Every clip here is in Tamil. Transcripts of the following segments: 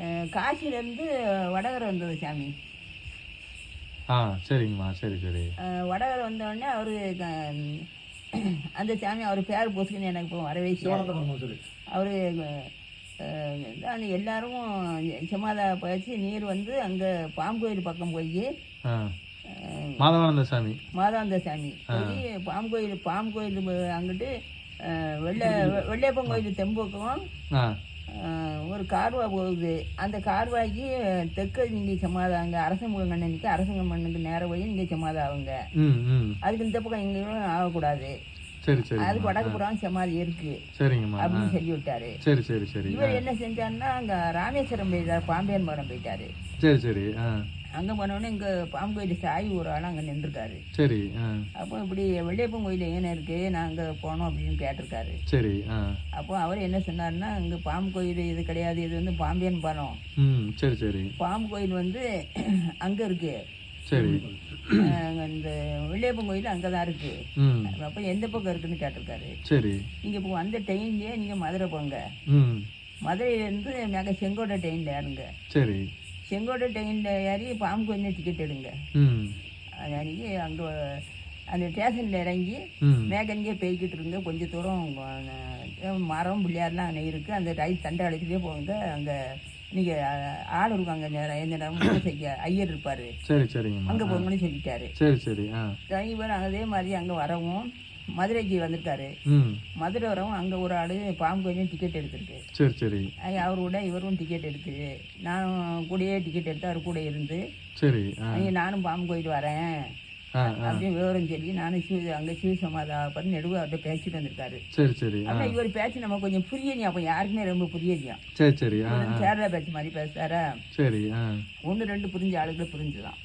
அஹ், காசியிலேருந்து வடகரை வந்தது சாமி. ஆ சரிங்கம்மா சரி சரி. வடகரை வந்தோடனே அவர் அந்த சாமி அவர் பேர் போசுக்குன்னு எனக்கு இப்போ வரவே அவர் தான் எல்லாரும் சமாதா பயிற்சி நீர் வந்து அங்கே பாம்பு கோயில் பக்கம் போய் மாதவானந்த சாமி. மாதாந்த சாமி போய் பாம்பு கோயில் பாம்பு கோயில் அங்கிட்டு வெள்ளை வெள்ளையப்பன் கோயில் தெம்புக்கும் ஒரு கார்வா போகுது. அந்த கார்வாய்க்கு தெற்கு நீங்கள் சமாதம் அங்கே அரசமுகம் கண்ணனுக்கு அரசங்கம் மண்ணுக்கு நேரம் போய் நீங்கள் ம் அதுக்கு இந்த பக்கம் எங்கேயும் ஆகக்கூடாது. சரி சரி. அதுக்கு வடக்கு புறம் சமாதி இருக்கு. சரிங்கம்மா. அப்படின்னு சொல்லி விட்டாரு. சரி சரி சரி. இவர் என்ன செஞ்சாருன்னா அங்கே ராமேஸ்வரம் போயிட்டார் பாம்பியான் மரம் போயிட்டாரு. சரி சரி. ஆ. அங்கே போனோடனே இங்கே பாம்பு கோயில் சாய் ஒரு ஆள் அங்கே நின்றுருக்காரு. சரி அப்போ இப்படி வெள்ளையப்பன் கோயில் எங்கே இருக்குது நாங்கள் போனோம் அப்படின்னு கேட்டிருக்காரு. சரி அப்போ அவர் என்ன சொன்னார்னா இங்கே பாம்பு கோயில் இது கிடையாது இது வந்து பாம்பியன் பாலம். ம் சரி சரி. பாம்பு கோயில் வந்து அங்கே இருக்கு. சரி. இந்த வெள்ளையப்பன் கோயில் அங்கே தான் இருக்கு அப்போ எந்த பக்கம் இருக்குன்னு கேட்டிருக்காரு. சரி. நீங்கள் இப்போ வந்த ட்ரெயின்லேயே நீங்கள் மதுரை போங்க. மதுரையிலேருந்து மேலே செங்கோட்டை ட்ரெயினில் ஏறுங்க. சரி. செங்கோட்டை ட்ரெயினில் ஏறி பாம்பு கோயில் டிக்கெட் எடுங்க. ம். அது அன்றைக்கி அங்கே அந்த ஸ்டேஷனில் இறங்கி மேகங்கே போய்கிட்டு இருங்க. கொஞ்சம் தூரம் மரம் பிள்ளையார்லாம் அங்கே இருக்குது அந்த ரைட் தண்டை அழைச்சிட்டே போங்க. அங்கே நீங்கள் ஆள் இருக்காங்க. நேரம் எந்த நேரம் செய்ய ஐயர் இருப்பார். சரி சரிங்கம்மா. அங்கே போங்கன்னு சொல்லிட்டாரு. சரி சரி டிரைவர் அதே மாதிரி அங்கே வரவும் மதுரைக்கு வந்திருக்காரு. மதுரை வரவும் அங்கே ஒரு ஆள் பாம்பு கொஞ்சம் டிக்கெட் எடுத்திருக்கு. சரி சரி. ஐயா, அவரோட இவரும் டிக்கெட் எடுக்குது நானும் கூடயே டிக்கெட் எடுத்து அவர் கூட இருந்து சரி நானும் பாம்பு கோயில் வரேன். அப்படின்னு விவரம் சொல்லி நானும் சிவ அங்கே சிவ சமாதா பண்ணி நடுவு அவர்கிட்ட பேசிட்டு வந்திருக்காரு. சரி சரி ஆ. ஆனால் இவர் பேச்சு நம்ம கொஞ்சம் புரியலையா அப்போ யாருக்குமே ரொம்ப புரியலையா சரி சரி கேரளா பேச்சு மாதிரி பேசுறாரா? சரி ஆ. ஒன்று ரெண்டு புரிஞ்ச ஆளுகளை புரிஞ்சுதான்.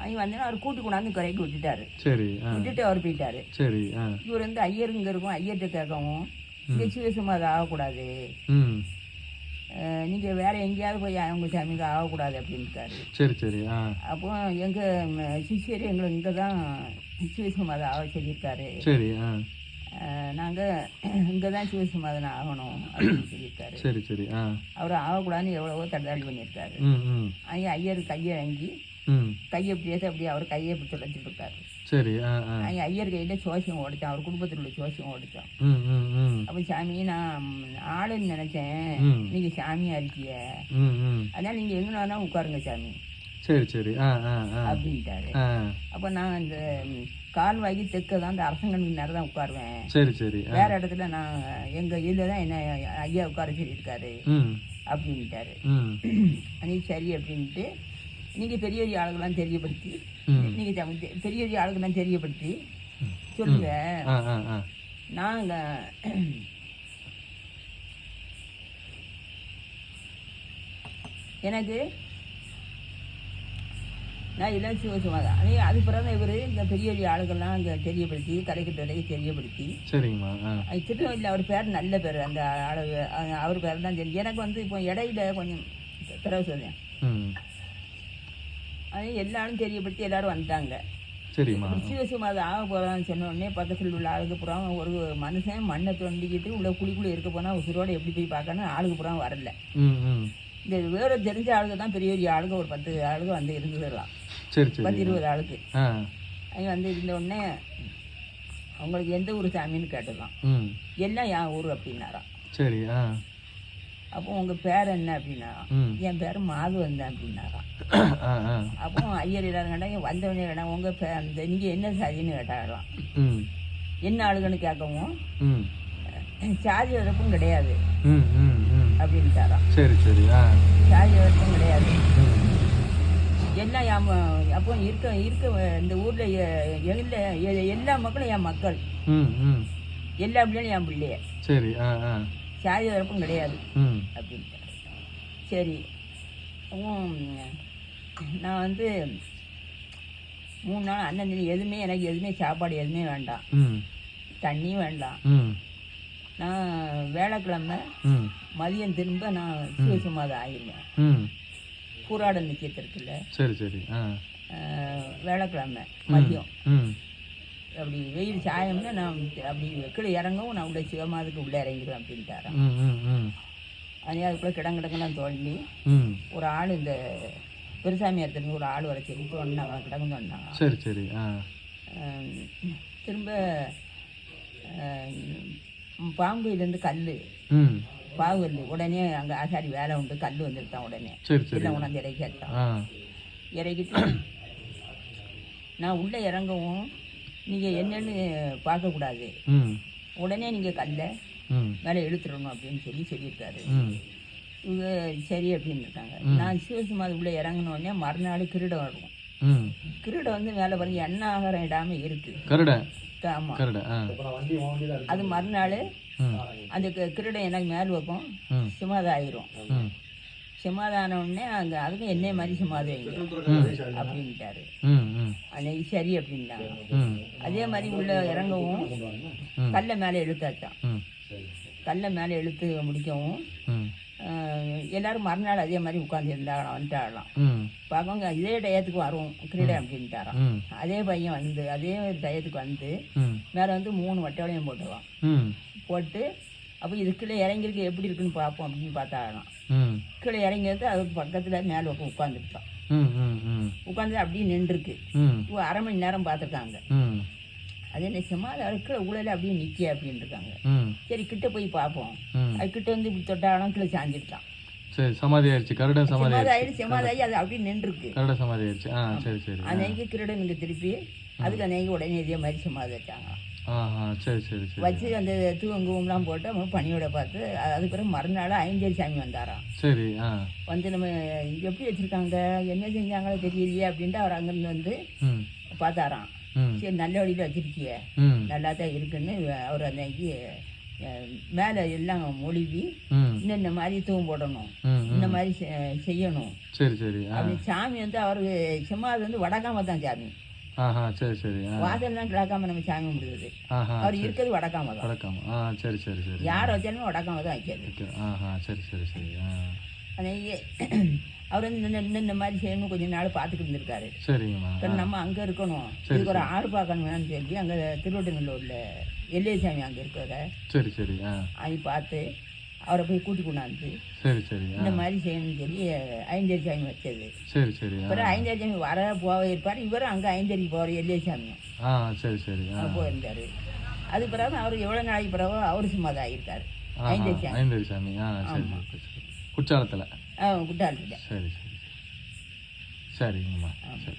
அவங்க வந்தேன்னா அவர் கூட்டி கொண்டாந்து குறைக்கு விட்டுட்டாரு. சரி விட்டுட்டு அவர் போயிட்டாரு. சரி இவர் வந்து ஐயருங்க இருக்கும் ஐயர்கிட்ட கேட்கவும் இங்கே சமாதா ஆகக்கூடாது. ம். நீங்கள் வேற எங்கேயாவது போய் அவங்க சாமிக்கு ஆகக்கூடாது அப்படின்ட்டாரு. சரி சரி அப்போ எங்கள் சிஷியர் எங்களை இங்கே தான் சிவசமாதம் ஆக சொல்லியிருக்காரு. சரி நாங்கள் இங்கே தான் சிவசமாதனம் ஆகணும் அப்படின்னு சொல்லியிருக்காரு. சரி சரி அவர் ஆகக்கூடாதுன்னு எவ்வளவோ தடுதாடி பண்ணியிருக்காரு. ஐயா ஐயர் கையை வாங்கி கையை இப்படியே அப்படியே அவர் கையை இப்படி தொலைச்சிட்டு இருக்காரு சரி ஐயர் கையில் சோசியம் ஓடிச்சான் அவர் குடும்பத்தில் உள்ள சோசியம் ஓடிச்சான். அப்போ சாமி நான் ஆளுன்னு நினச்சேன். ம். நீங்கள் சாமியாக இருக்கிய? அதனால் நீங்கள் எங்கே வேணாலும் உட்காருங்க சாமி. சரி சரி. அப்படின்ட்டாரு. அப்போ நான் இந்த கால்வாய்க்கு தெற்க தான் இந்த அரசங்கனுக்கு நேரம் தான் உட்காருவேன். சரி சரி. வேற இடத்துல நான் எங்கள் இதில் தான் என்ன ஐயா உட்கார சொல்லியிருக்காரு. அப்படின்ட்டாரு. நீ சரி அப்படின்ட்டு நீங்கள் பெரிய பெரிய ஆளுங்களாம் தெரியப்படுத்தி. நீங்கள் பெரிய பெரிய ஆளுங்களாம் தெரியப்படுத்தி சொல்லுங்க. நாங்கள் எனக்கு நான் இளம் சிவசுமாதான் அதே அது பிறகு இவர் இந்த பெரிய பெரிய ஆளுகள்லாம் அங்கே தெரியப்படுத்தி கடைக்கிட்ட வரைக்கும் தெரியப்படுத்தி. சரிங்கம்மா அது திருநெல்வேலியில் அவர் பேர் நல்ல பேர். அந்த ஆளு அவர் பேர் தான் தெரியும். எனக்கு வந்து இப்போ இடையில கொஞ்சம் பிறகு அது எல்லாரும் தெரியப்படுத்தி எல்லாரும் வந்துட்டாங்க. சரிம்மா. சிவசுமாதம் ஆக போகிறான்னு சொன்ன உடனே பக்கத்தில் உள்ள ஆளுக்கு புறம் ஒரு மனுஷன் மண்ணை தோண்டிக்கிட்டு உள்ள குழிக்குள்ளே இருக்க போனால் உசுரோட எப்படி போய் பார்க்கணும் ஆளுக்கு புறம் வரல. இந்த வேறு தெரிஞ்ச ஆளுங்க தான் பெரிய பெரிய ஆளுங்க ஒரு பத்து ஆளுங்க வந்து இருந்துடலாம் பத்து இருபது ஆளுக்கு. அவங்க வந்து இருந்த உடனே அவங்களுக்கு எந்த ஊர் சாமின்னு கேட்டுடலாம் ம். எல்லாம் என் ஊர் அப்படின்னாராம். சரி அப்போ உங்கள் பேர் என்ன அப்படின்னாராம் ம். என் பேர் மாது வந்தேன் அப்படின்னாராம் ஆ ஆ. அப்போ ஐயர் எல்லாரும் கேட்டாங்க வந்தவனே கேட்டாங்க உங்கள் பே அந்த நீங்கள் என்ன சாதின்னு கேட்டாங்களாம் ம். என்ன ஆளுங்கன்னு கேட்கவும் ம். சாதி வளர்ப்பும் கிடையாது. ம் ம் ம். அப்படின்ட்டாராம். சரி சரி சாதி வளர்ப்பும் கிடையாது. எல்லாம் அப்போ இருக்க இருக்க இந்த ஊரில் எல்லா எல்லா மக்களும் என் மக்கள். ம் ம். எல்லா பிள்ளைகளும் என் பிள்ளைய. சரி சாதி வளர்ப்பும் கிடையாது. ம். அப்படின்ட்டாரு சரி. நான் வந்து மூணு நாள் அண்ணன் எதுவுமே எனக்கு எதுவுமே சாப்பாடு எதுவுமே வேண்டாம். ம். தண்ணியும் வேண்டாம். நான் வேலைக்கிழமை மதியம் திரும்ப நான் சிவசுமாதம் ஆயிடுவேன் ம். பூராட நிச்சயத்திற்குல சரி சரி. வேலைக்கிழமை மதியம். அப்படி வெயில் சாயம்னா நான் அப்படி கீழே இறங்கவும் நான் உள்ள சிவமாதுக்கு உள்ளே இறங்கிடுவேன் அப்படின்ட்டாராம். ம் ம் ம். அதே அதுக்குள்ளே கிடங்கிடங்கெல்லாம் தோண்டி ஒரு ஆள் இந்த பெருசாமி இடத்துலேருந்து ஒரு ஆள் வர சொல்லி சொன்னாங்க கிடங்குன்னு சொன்னாங்க சரி சரி திரும்ப பாம்புலேருந்து கல் ம். பாவுகல் உடனே அங்கே ஆசாரி வேலை உண்டு. கல் வந்துருத்தான் உடனே. எல்லாம் உணர்ந்து இறக்கி வச்சான் ஆ. இறக்கிட்டு நான் உள்ளே இறங்கவும் நீங்கள் என்னன்னு பார்க்கக்கூடாது. ம். உடனே நீங்கள் கல்லை ம். மேலே இழுத்துடணும் அப்படின்னு சொல்லி சொல்லியிருக்காரு. இவங்க சரி அப்படின்னு இருக்காங்க. நான் சிவசுமாதி உள்ளே இறங்கின உடனே மறுநாள் கிரீடம் வரும். ம். கிரீடம் வந்து மேலே பாருங்க எண்ணெய் ஆகாரம் இடாமல் இருக்குது கருடை. ஆமாம் கருடை ஆ. அது மறுநாள் அந்த கிரீடம் எனக்கு மேல் வைப்போம். ம். சிமாதம் ஆயிரும் ம். சிமாதான உடனே அங்கே அதுக்கும் என்னைய மாதிரி வைங்க அப்படின்ட்டாரு. அன்னைக்கு சரி அப்படின்ட்டாங்க ம். அதே மாதிரி உள்ள இறங்கவும். கல்லை மேலே இழுத்தாச்சான் கல்லை மேலே இழுத்து முடிக்கவும் எல்லாரும் மறுநாள் அதே மாதிரி உட்காந்து இருந்தாங்களாம் வந்துட்டாங்களாம் பார்க்கவங்க இதே டயத்துக்கு வரும் கிரீடம் அப்படின்ட்டாராம். அதே பையன் வந்து அதே டயத்துக்கு வந்து மேலே வந்து மூணு வட்டவளையும் போட்டுருவான். ம். போட்டு அப்போ இது கீழே இறங்கிருக்கு எப்படி இருக்குன்னு பார்ப்போம் அப்படின்னு பார்த்தாங்களாம் ம். கீழே இறங்கியது அதுக்கு பக்கத்தில் மேலே உட்காந்துருக்கான் உட்காந்து அப்படியே நின்றுருக்கு. அரை மணி நேரம் பார்த்துருக்காங்க. அது என்ன சும்மா அது கீழே உடல அப்படியே நிற்க அப்படின்னு இருக்காங்க சரி கிட்ட போய் பார்ப்போம். அது கிட்ட வந்து இப்படி தொட்டாலும் கீழே சாஞ்சிருக்கான். சரி சமாதி ஆயிடுச்சு. கருடன் சமாதி செமாதாயி ஆயிடுச்சு. செமாதாயி அது அப்படியே நின்றுருக்கு. கருட சமாதி ஆயிடுச்சு. ஆ சரி சரி. அன்னைக்கு கிரீடனுக்கு திருப்பி அதுக்கு அன்னைக்கு உடனே இதே மாதிரி சமாதி வச்சாங்க சரி சரி சரி. வச்சு அந்த தூவங்குவம்லாம் போட்டு அவங்க பணியோட பார்த்து அது- அதுக்கு பிறகு மறுநாள் ஐந்தேரி சாமி வந்தாராம். சரி வந்து நம்ம எப்படி வச்சுருக்காங்க என்ன செஞ்சாங்களோ தெரியலையே அப்படின்ட்டு அவர் அங்கேருந்து வந்து பார்த்தாராம். சரி நல்ல வழியில் வச்சிருக்கிய. நல்லா தான் இருக்குன்னு அவர் அன்னைக்கு மேலே எல்லாம் மொழிவி இன்னும் இந்த மாதிரி தூவம் போடணும் இந்த மாதிரி செய்யணும். சரி சரி சாமி வந்து அவருக்கு சும்மா அது வந்து வடக்காம தான் சாமி. ஆஹா சரி சரி ஆ. வாசல்லாம் கிழக்காம நம்ம சாமி முடியுது அவர் இருக்கிறது வடக்காம தான். வணக்கம் ஆ சரி சரி சரி. யார் வச்சாலுமே வடக்காம தான் வைக்கிறது. ஓகே ஆஹா சரி சரி சரி ஆ. அன்னைக்கு அவர் வந்து இந்த- இந்த- மாதிரி செய்யணும் கொஞ்ச நாள் பார்த்துட்டு இருந்திருக்காரு. சரிங்கம்மா நம்ம அங்கே இருக்கணும். இதுக்கு ஒரு ஆறு பார்க்கணும்னு சொல்லி அங்கே திருவட்டநல்லூரில் எல்லைசாமி அங்கே இருக்கிறத சரி சரி அதை பார்த்து அவரை போய் கூட்டி கொண்டாந்து சரி சரி ஆ. இந்த மாதிரி செய்யணும்னு சொல்லி ஐந்தேரி சாமி வச்சது. சரி சரி ஆ. அப்புறம் ஐந்தேரி சாமி வர போக இருப்பார். இவரும் அங்கே ஐந்தேரிக்கு போகிற எல்லைசாமியும் ஆ சரி சரி ஆ. போயிருந்தார். அது பிறகு அவர் எவ்வளோ நாளைக்கு பிறகு அவர் சும்மா தான் ஆகியிருக்காரு ஆஹா, ஐந்தேரி சாமி. ஐந்தரி சாமி ஆ சரி சரி, சரி குற்றாலத்தில். சரி சரி சரிங்கம்மா சரி.